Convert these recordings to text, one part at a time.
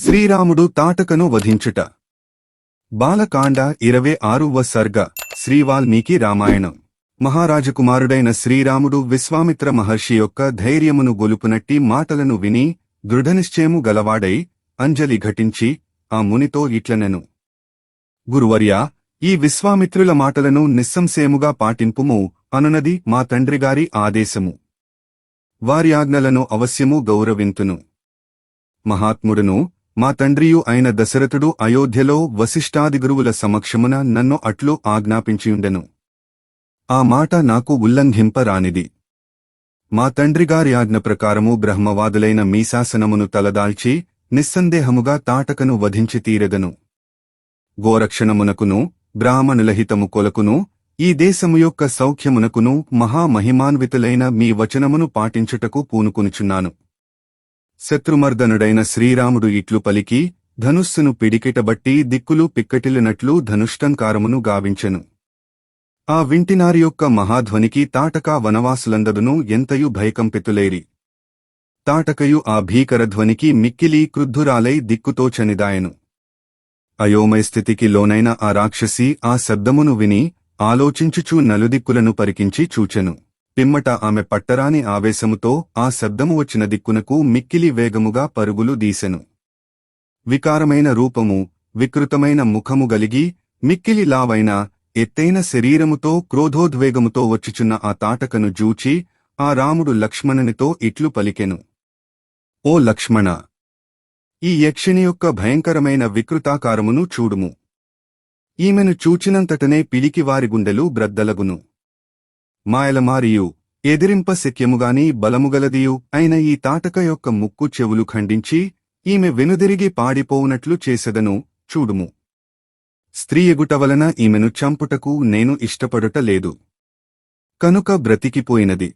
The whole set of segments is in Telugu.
శ్రీరాముడు తాటకను వధించుట. బాలకాండ ఇరవై ఆరువ సర్గ శ్రీ వాల్మీకి రామాయణం. మహారాజకుమారుడైన శ్రీరాముడు విశ్వామిత్ర మహర్షి యొక్క ధైర్యమును గొలుపునట్టి మాటలను విని దృఢనిశ్చయము గలవాడై అంజలి ఘటించి ఆ మునితో ఇట్లనెను. గురువర్యా ఈ విశ్వామిత్రుల మాటలను నిస్సంశయముగా పాటింపుము అనునది మా తండ్రిగారి ఆదేశము. వారి ఆజ్ఞలను అవశ్యము గౌరవింతును. మహాత్ముడును మా తండ్రియు అయిన దశరథుడు అయోధ్యలో వశిష్ఠాదిగురువుల సమక్షమున నన్ను అట్లు ఆజ్ఞాపించియుండెను. ఆ మాట నాకు ఉల్లంఘింపరానిది. మా తండ్రిగారి ఆజ్ఞ ప్రకారము బ్రహ్మవాదులైన మీ శాసనమును తలదాల్చి నిస్సందేహముగా తాటకను వధించి తీరెదను. గోరక్షణమునకును బ్రాహ్మణులహితము కొలకును ఈ దేశము యొక్క సౌఖ్యమునకును మహామహిమాన్వితులైన మీ వచనమును పాటించుటకు పూనుకొనుచున్నాను. శత్రుమర్దనుడైన శ్రీరాముడు ఇట్లు పలికి ధనుస్సును పిడికిటబట్టి దిక్కులు పిక్కటిల్లినట్లు ధనుష్టంకారమును గావించెను. ఆ వింటినారి యొక్క మహాధ్వనికి తాటక వనవాసులందరును ఎంతయు భయకంపితులేరి. తాటకయు ఆ భీకర ధ్వనికి మిక్కిలి క్రుద్ధురాలై దిక్కుతోచనిదాయను. అయోమయ స్థితికి లోనైన ఆ రాక్షసి ఆ శబ్దమును విని ఆలోచించుచూ నలుదిక్కులను పరికించి చూచెను. పిమ్మట ఆమె పట్టరాని ఆవేశముతో ఆ శబ్దము వచ్చిన దిక్కునకు మిక్కిలి వేగముగా పరుగులు దీసెను. వికారమైన రూపము వికృతమైన ముఖము గలిగి మిక్కిలి లావైన ఎత్తైన శరీరముతో క్రోధోద్వేగముతో వచ్చుచున్న ఆ తాటకను జూచి ఆ రాముడు లక్ష్మణునితో ఇట్లు పలికెను. ఓ లక్ష్మణ! ఈ యక్షిణి యొక్క భయంకరమైన వికృతాకారమును చూడుము. ఈమెను చూచినంతటనే పిలికివారి గుండెలు బ్రద్దలగును. మాయలమారియు ఎదిరింప శక్యముగాని బలముగలదియు అయిన ఈ తాటక యొక్క ముక్కు చెవులు ఖండించి ఈమె వెనుదిరిగి పాడిపోవునట్లు చేసెదను చూడుము. స్త్రీ ఎగుట వలన ఈమెను చంపుటకు నేను ఇష్టపడుట లేదు. కనుక బ్రతికిపోయినది.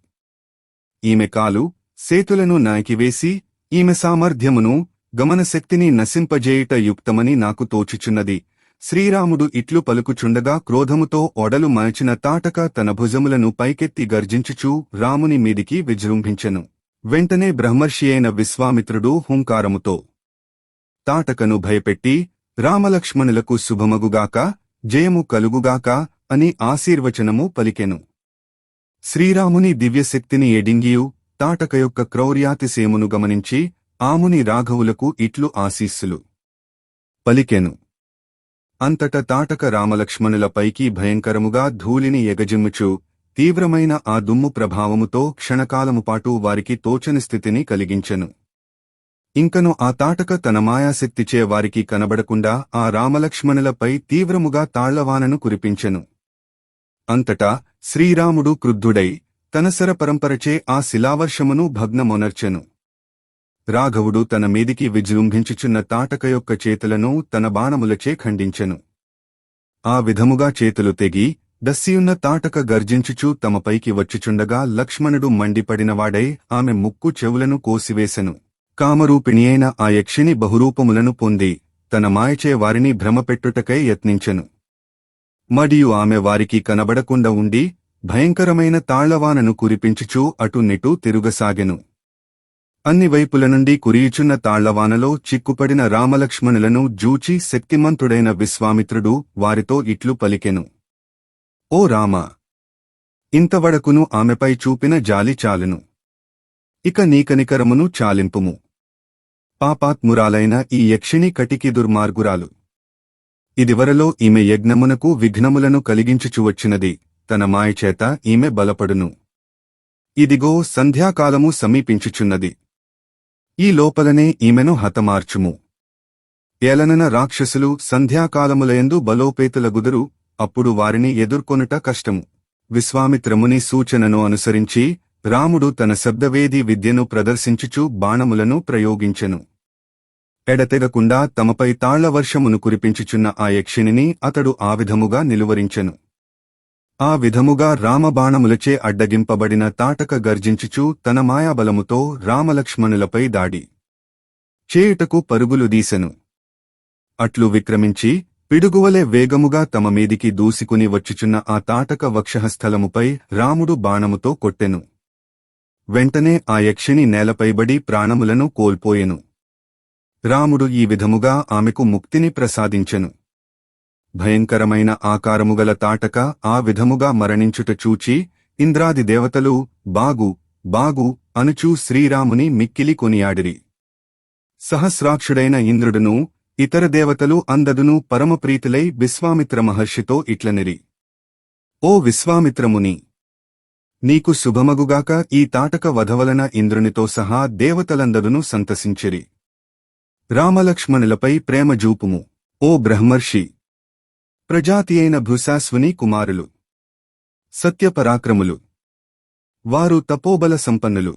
ఈమె కాలు సేతులను నాకివేసి ఈమె సామర్థ్యమును గమనశక్తిని నశింపజేయుట యుక్తమని నాకు తోచుచున్నది. శ్రీరాముడు ఇట్లు పలుకుచుండగా క్రోధముతో ఒడలు మలచిన తాటక తన భుజములను పైకెత్తి గర్జించుచూ రాముని మీదికి విజృంభించెను. వెంటనే బ్రహ్మర్షియైన విశ్వామిత్రుడు హుంకారముతో తాటకను భయపెట్టి రామలక్ష్మణులకు శుభమగుగాక జయము కలుగుగాక అని ఆశీర్వచనము పలికెను. శ్రీరాముని దివ్యశక్తిని ఎడింగియు తాటక యొక్క క్రౌర్యాతిసేమును గమనించి ఆముని రాఘవులకు ఇట్లు ఆశీస్సులు పలికెను. అంతట తాటక రామలక్ష్మణులపైకి భయంకరముగా ధూళిని ఎగజిమ్ముచు తీవ్రమైన ఆ దుమ్ము ప్రభావముతో క్షణకాలముపాటు వారికి తోచని స్థితిని కలిగించెను. ఇంకను ఆ తాటక తన మాయాశక్తిచే వారికి కనబడకుండా ఆ రామలక్ష్మణులపై తీవ్రముగా తాళ్ళవానను కురిపించెను. అంతటా శ్రీరాముడు క్రుద్ధుడై తన శర పరంపరచే ఆ శిలావర్షమును భగ్నమొనర్చెను. రాఘవుడు తన మీదికి విజృంభించుచున్న తాటక యొక్క చేతులను తన బాణములచే ఖండించెను. ఆ విధముగా చేతులు తెగి దస్సియున్న తాటక గర్జించుచూ తమపైకి వచ్చుచుండగా లక్ష్మణుడు మండిపడినవాడై ఆమె ముక్కు చెవులను కోసివేశెను కామరూపిణియైన ఆ యక్షిని బహురూపములను పొంది తన మాయచే వారిని భ్రమపెట్టుటకై యత్నించెను. మరియు ఆమె వారికి కనబడకుండా ఉండి భయంకరమైన తాళ్ళవానను కురిపించుచూ అటు నిటూ తిరుగసాగెను. అన్ని వైపుల నుండి కురియుచున్న తాళ్ళవానలో చిక్కుపడిన రామలక్ష్మణులను జూచి శక్తిమంతుడైన విశ్వామిత్రుడు వారితో ఇట్లు పలికెను. ఓ రామ! ఇంతవడకును ఆమెపై చూపిన జాలి చాలును. ఇక నీకనికరమును చాలింపుము. పాపాత్మురాలైన ఈ యక్షిణి కటికి దుర్మార్గురాలు. ఇదివరలో ఈమె యజ్ఞమునకు విఘ్నములను కలిగించుచువచ్చినది తన మాయచేత ఈమె బలపడును. ఇదిగో సంధ్యాకాలము సమీపించుచున్నది. ఈ లోపలనే ఈమెను హతమార్చుము. ఏలనన రాక్షసులు సంధ్యాకాలములయందు బలోపేతులగుదురు అప్పుడు వారిని ఎదుర్కొనుట కష్టము. విశ్వామిత్రముని సూచనను అనుసరించి రాముడు తన శబ్దవేది విద్యను ప్రదర్శించుచు బాణములను ప్రయోగించెను. ఎడతెగకుండా తమపై తాళ్ళవర్షమును కురిపించుచున్న ఆ యక్షిణిని అతడు ఆ విధముగా నిలువరించెను. ఆ విధముగా రామబాణములచే అడ్డగింపబడిన తాటక గర్జించుచూ తన మాయాబలముతో రామలక్ష్మణులపై దాడి. చేయుటకు పరుగులు దీసెను అట్లు విక్రమించి పిడుగువలే వేగముగా తమ మీదికి దూసుకుని వచ్చుచున్న ఆ తాటక వక్షస్థలముపై రాముడు బాణముతో కొట్టెను. వెంటనే ఆ యక్షిని నేలపైబడి ప్రాణములను కోల్పోయెను. రాముడు ఈ విధముగా ఆమెకు ముక్తిని ప్రసాదించెను. భయంకరమైన ఆకారముగల తాటక ఆ విధముగా మరణించుట చూచి ఇంద్రాది దేవతలు బాగు బాగు అనుచూ శ్రీరాముని మిక్కిలి కొనియాడిరి. సహస్రాక్షుడైన ఇంద్రుడును ఇతర దేవతలు అందదును పరమప్రీతులై విశ్వామిత్ర మహర్షితో ఇట్లనిరి. ఓ విశ్వామిత్రముని నీకు శుభమగుగాక ఈ తాటక వధవలన ఇంద్రునితో సహా దేవతలందరును సంతసించిరి. రామలక్ష్మణులపై ప్రేమ జూపుము. ఓ బ్రహ్మర్షి ప్రజాతి అయిన కుమారులు. సత్యపరాక్రములు. వారు తపోబల సంపన్నులు.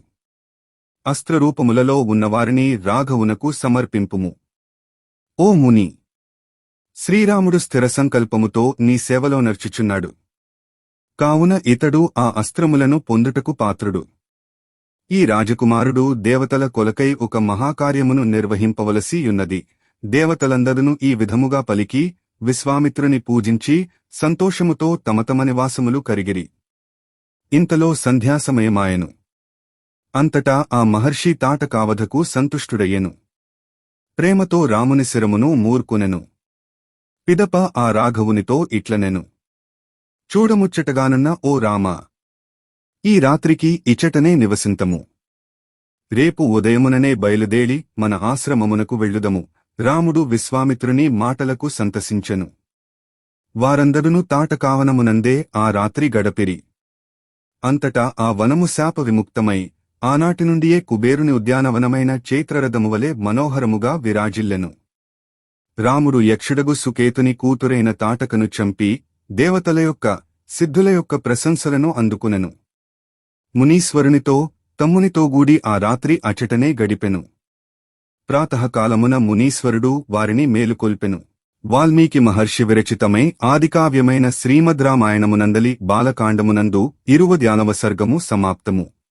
అస్త్రరూపములలో ఉన్నవారిని రాఘవునకు సమర్పింపుము. ఓ ముని! శ్రీరాముడు స్థిర సంకల్పముతో నీ సేవలో నర్చుచున్నాడు కావున ఇతడు ఆ అస్త్రములను పొందుటకు పాత్రుడు. ఈ రాజకుమారుడు దేవతల కొలకై ఒక మహాకార్యమును నిర్వహింపవలసియున్నది దేవతలందరూ దేవతలందరును ఈ విధముగా పలికి విశ్వామిత్రుని పూజించి సంతోషముతో తమ నివాసములు కరిగిరి. ఇంతలో సంధ్యాసమయమాయెను. అంతటా ఆ మహర్షి తాటకావధకు సంతుష్టుడయ్యెను. ప్రేమతో రాముని శిరమును మూర్కునెను. పిదప ఆ రాఘవునితో ఇట్లనెను. చూడముచ్చటగానున్న ఓ రామా ఈ రాత్రికి ఇచటనే నివసింతము. రేపు ఉదయముననే బయలుదేరి మన ఆశ్రమమునకు వెళ్ళుదము. రాముడు విశ్వామిత్రుని మాటలకు సంతసించెను. వారందరును తాటకావనమునందే ఆ రాత్రి గడపిరి. అంతటా ఆ వనము శాప విముక్తమై ఆనాటి నుండియే కుబేరుని ఉద్యానవనమైన చైత్రరథమువలే మనోహరముగా విరాజిల్లెను. రాముడు యక్షుడగు సుకేతుని కూతురైన తాటకను చంపి దేవతల యొక్క సిద్ధుల యొక్క ప్రశంసలను అందుకునెను. మునీశ్వరునితో తమ్మునితోగూడి ఆ రాత్రి అచటనే గడిపెను. ప్రాతకాలమున మునీశ్వరుడు వారిని మేలుకొల్పెను. వాల్మీకి మహర్షి విరచితమై ఆదికావ్యమైన శ్రీమద్ రామాయణమునందలి బాలకాండమునందు ఇరువద్యానవ సర్గము సమాప్తము.